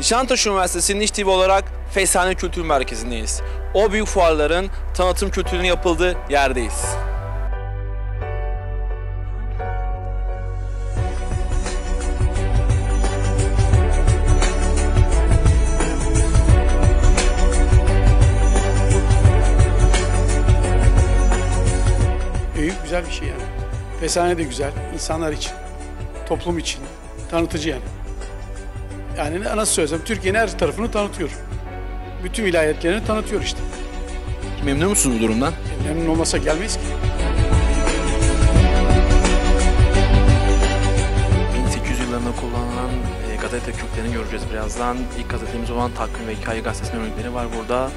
Nişantaşı Üniversitesi Niş TV olarak Fesane Kültür Merkezi'ndeyiz. O büyük fuarların tanıtım kültürünün yapıldığı yerdeyiz. Büyük güzel bir şey yani. Fesane de güzel, insanlar için, toplum için, tanıtıcı yani. Yani nasıl söylesem Türkiye'nin her tarafını tanıtıyor. Bütün vilayetlerini tanıtıyor işte. Memnun musunuz bu durumdan? Memnun olmasa gelmeyiz ki. 1800 yıllarında kullanılan e, gazete köklerini göreceğiz birazdan. İlk gazetemiz olan Takvim ve Hikaye Gazetesi'nin örnekleri var burada.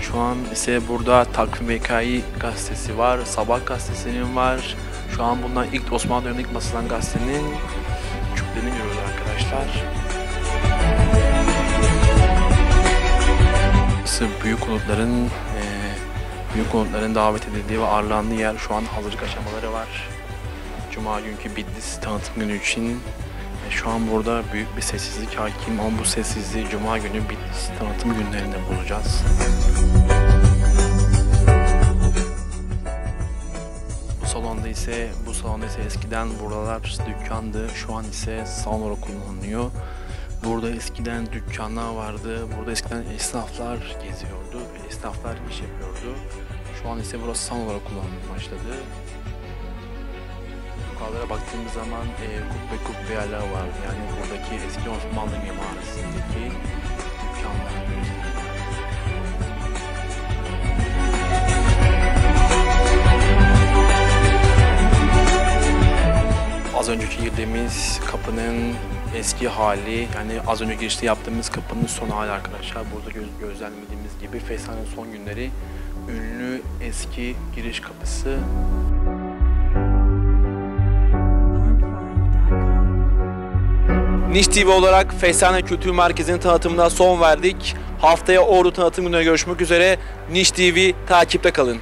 Şu an ise burada Takvim ve Hikaye Gazetesi var, Sabah Gazetesi'nin var. Şu an bundan ilk Osmanlı döneminde ilk basılan gazetenin köklerini görüyoruz arkadaşlar. Burası büyük konutların e, büyük konutların davet edildiği ve ağırlandığı yer şu an hazırlık aşamaları var. Cuma günkü Bitlis tanıtım günü için e, şu an burada büyük bir sessizlik hakim ama bu sessizliği Cuma günü Bitlis tanıtım günlerinde bulacağız. Bu salonda ise bu salonda ise eskiden buralar dükkandı. Şu an ise salon olarak kullanılıyor. Burada eskiden dükkanlar vardı. Burada eskiden esnaflar geziyordu. Esnaflar iş yapıyordu. Şu an ise burası salon olarak kullanılmaya başladı. Yukarılara baktığımız zaman e, kubbe kubbe yerler var. Yani buradaki eski Osmanlı mimarisindeki dükkanlar. Az önceki girdiğimiz kapının eski hali yani az önce girişte yaptığımız kapının son hali arkadaşlar. Burada göz, gözlemlediğimiz gibi Fesane son günleri ünlü eski giriş kapısı Niş TV olarak Fesane Kültür Merkezi'nin tanıtımına son verdik. Haftaya Ordu tanıtım gününe görüşmek üzere. Niş TV takipte kalın.